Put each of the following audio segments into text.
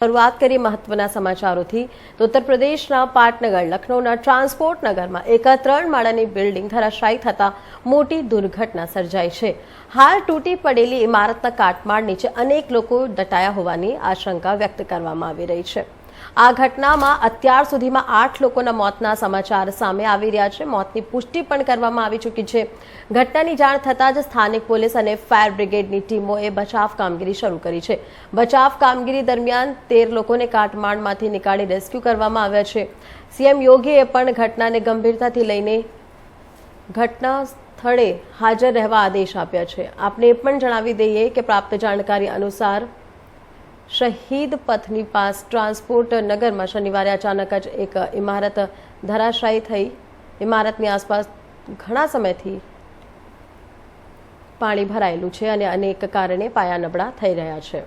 શરૂઆત કરી મહત્વના સમાચારોથી. તો ઉત્તર પ્રદેશના પાટનગર, લખનૌના ટ્રાન્સપોર્ટ નગરમાં એક ત્રણ માળાની બિલ્ડિંગ ધરાશાયી થતા મોટી દુર્ઘટના સર્જાઈ છે. હાલ તૂટી પડેલી ઇમારતના કાટમાળ નીચે અનેક લોકો દટાયા હોવાની આશંકા વ્યક્ત કરવામાં આવી રહી છે. આ ઘટનામાં અત્યાર સુધીમાં આઠ લોકોના મોતના સમાચાર સામે આવી રહ્યા છે. મોતની પુષ્ટિ પણ કરવામાં આવી ચૂકી છે. ઘટનાની જાણ થતાં જ સ્થાનિક પોલીસ અને ફાયર બ્રિગેડની ટીમોએ બચાવ કામગીરી શરૂ કરી છે. બચાવ કામગીરી દરમિયાન તેર લોકોને કાટમાળમાંથી નીકાળી રેસ્ક્યુ કરવામાં આવ્યા છે. સીએમ યોગીએ પણ ઘટનાને ગંભીરતાથી લઈને ઘટના સ્થળે હાજર રહેવા આદેશ આપ્યા છે. આપને એ પણ જણાવી દઈએ કે પ્રાપ્ત જાણકારી અનુસાર શહીદ પથની પાસ ટ્રાન્સપોર્ટ નગરમાં શનિવારે અચાનક જ એક ઇમારત ધરાશાયી થઈ. ઇમારતની આસપાસ ઘણા સમયથી પાણી ભરાયેલું છે અને અનેક કારણે પાયા નબળા થઈ રહ્યા છે.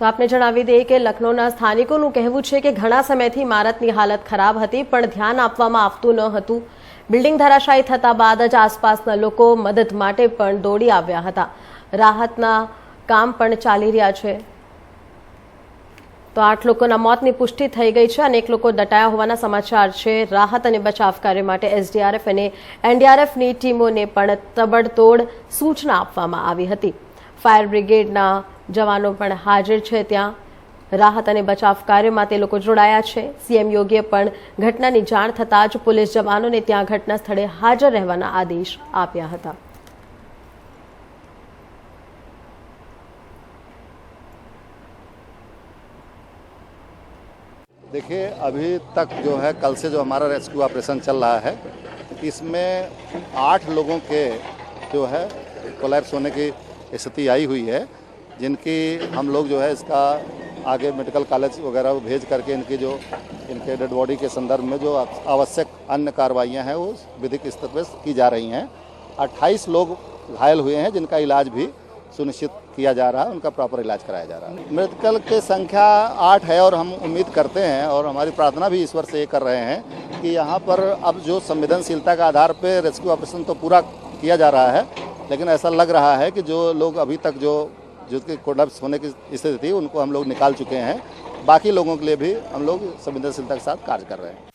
તો આપને જણાવી દઈએ કે લખનૌના સ્થાનિકોનું કહેવું છે કે ઘણા સમયથી ઇમારતની હાલત ખરાબ હતી, પણ ધ્યાન આપવામાં આવતું ન હતું. બિલ્ડિંગ ધરાશાયી થતા બાદ જ આસપાસના લોકો મદદ માટે પણ દોડી આવ્યા હતા. રાહતના કામ પણ ચાલી રહ્યા છે. તો આઠ લોકોના મોતની પુષ્ટિ થઈ ગઈ છે અને એક લોકો દટાયા હોવાના સમાચાર છે. રાહત અને બચાવ કાર્ય માટે એસડીઆરએફ અને એનડીઆરએફની ટીમોને પણ તબડતોડ સૂચના આપવામાં આવી હતી. ફાયર બ્રિગેડના જવાનો પણ હાજર છે ત્યાં રાહત અને બચાવ કાર્યમાં તે લોકો જોડાયા છે સીએમ યોગીએ પણ ઘટનાની જાણ થતાં જ પોલીસ જવાનોને ત્યાં ઘટના સ્થળે હાજર રહેવાના આદેશ આપ્યા હતા देखिए अभी तक जो है कल से जो हमारा रेस्क्यू ऑपरेशन चल रहा है इसमें आठ लोगों के जो है कोलैप्स होने की स्थिति आई हुई है जिनकी हम लोग जो है इसका आगे मेडिकल कॉलेज वगैरह भेज करके इनकी जो, इनके डेड बॉडी के संदर्भ में जो आवश्यक अन्य कार्रवाइयाँ हैं, वो विधिक स्तर पर की जा रही हैं। अट्ठाईस लोग घायल हुए हैं, जिनका इलाज भी सुनिश्चित किया जा रहा है, उनका प्रॉपर इलाज कराया जा रहा है। मेडिकल के संख्या आठ है और हम उम्मीद करते हैं और हमारी प्रार्थना भी ईश्वर से ये कर रहे हैं कि यहाँ पर अब जो संवेदनशीलता के आधार पर रेस्क्यू ऑपरेशन तो पूरा किया जा रहा है, लेकिन ऐसा लग रहा है कि जो लोग अभी तक जो जिसके कोलैप्स होने की स्थिति थी उनको हम लोग निकाल चुके हैं बाकी लोगों के लिए भी हम लोग संवेदनशीलता के साथ कार्य कर रहे हैं